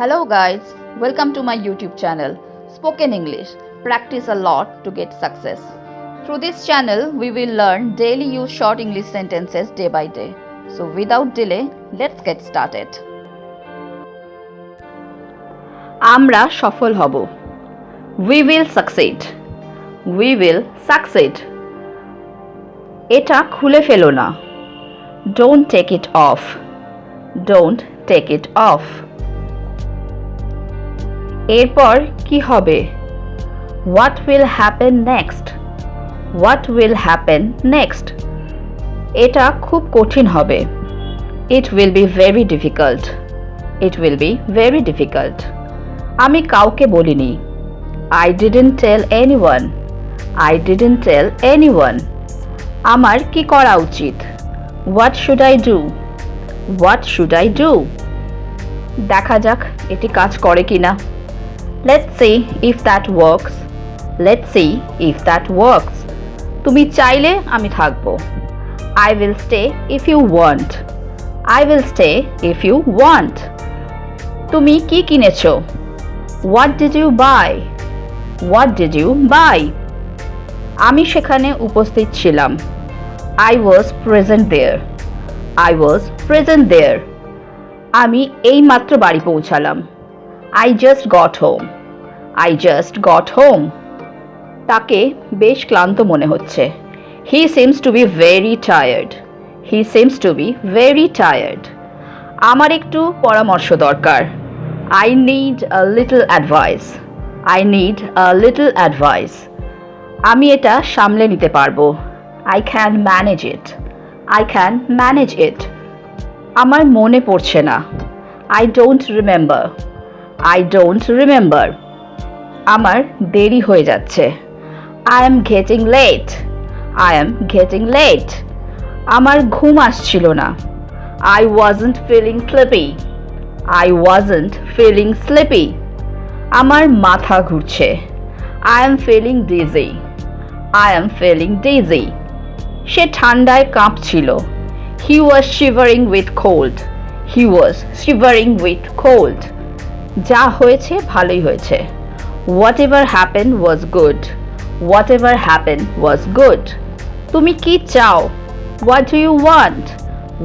Hello, guys. Welcome to my YouTube channel, Spoken English. Practice a lot to get success. Through this channel, we will learn daily use short English sentences day by day. So, without delay, let's get started. আমরা সফল হব we will succeed we will succeed এটা খুলে ফেলো না don't take it off don't take it off এরপর কি হবে? What will happen next what will happen next এটা খুব কঠিন হবে। It will be very difficult it will be very difficult আমি কাউকে বলিনি। I didn't tell anyone I didn't tell anyone আমার কি করা উচিত? What should I do what should I do দেখা যাক, এটি কাজ করে কি না let's see if that works let's see if that works তুমি চাইলে আমি থাকব। I will stay if you want I will stay if you want তুমি কি কিনেছো? What did you buy what did you buy আমি সেখানে উপস্থিত ছিলাম। I was present there I was present there আমি এইমাত্র বাড়ি পৌঁছালাম। I just got home I just got home তাকে বেশ ক্লান্ত মনে হচ্ছে। He seems to be very tired he seems to be very tired আমার একটু পরামর্শ দরকার। I need a little advice I need a little advice আমি এটা সামলে নিতে পারব। I can manage it I can manage it আমার মনে পড়ছে না। I don't remember I don't remember আমার দেরি হয়ে যাচ্ছে। I am getting late I am getting late আমার ঘুম আসছিল না। I wasn't feeling sleepy I wasn't feeling sleepy আমার মাথা ঘুরছে। I am feeling dizzy I am feeling dizzy সে ঠান্ডায় কাঁপছিল। He was shivering with cold he was shivering with cold যা হয়েছে, ভালোই হয়েছে। Whatever happen was good whatever happen was good তুমি কি চাও? What do you want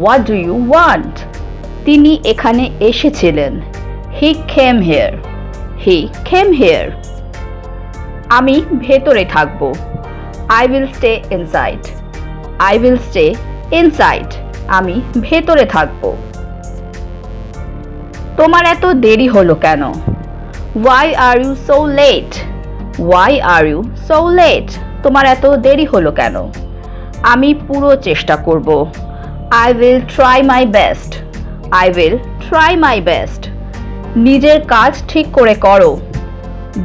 what do you want তিনি এখানে এসেছিলেন। হি খেম হেয়ার হি খেম হেয়ার আমি ভেতরে থাকব। I will stay inside I will stay inside আমি ভেতরে থাকব। তোমার এত দেরি হলো কেন? Why are you so late why are you so late তোমার এত দেরি হলো কেন? আমি পুরো চেষ্টা করব। I will try my best I will try my best নিজের কাজ ঠিক করে করো।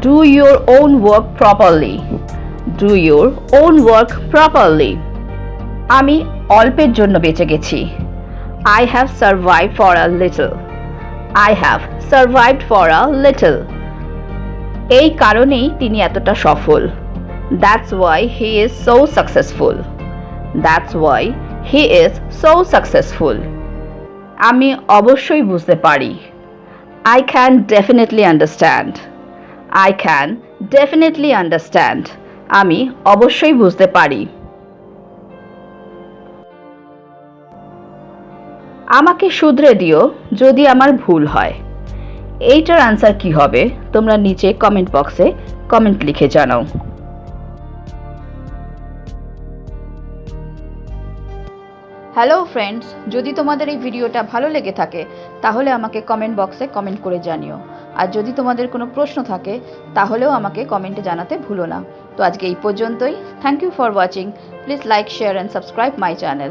Do your own work properly do your own work properly আমি অল্পের জন্য বেঁচে গেছি। I have survive for a little I have survive for a little এই কারণেই তিনি এতটা সফল। That's why he is so successful that's why he is so successful আমি অবশ্যই বুঝতে পারি। I can definitely understand I can definitely understand আমি অবশ্যই বুঝতে পারি। আমাকে শুধরে দিও যদি আমার ভুল হয়। এইটার আনসার কি হবে? তোমরা নিচে কমেন্ট বক্সে কমেন্ট লিখে জানাও। হ্যালো ফ্রেন্ডস যদি তোমাদের এই ভিডিওটা ভালো লেগে থাকে, তাহলে আমাকে কমেন্ট বক্সে কমেন্ট করে জানিও। আর যদি তোমাদের কোনো প্রশ্ন থাকে, তাহলেও আমাকে কমেন্টে জানাতে ভুলো না। তো আজকে এই পর্যন্তই। Thank you for watching please like share and subscribe my channel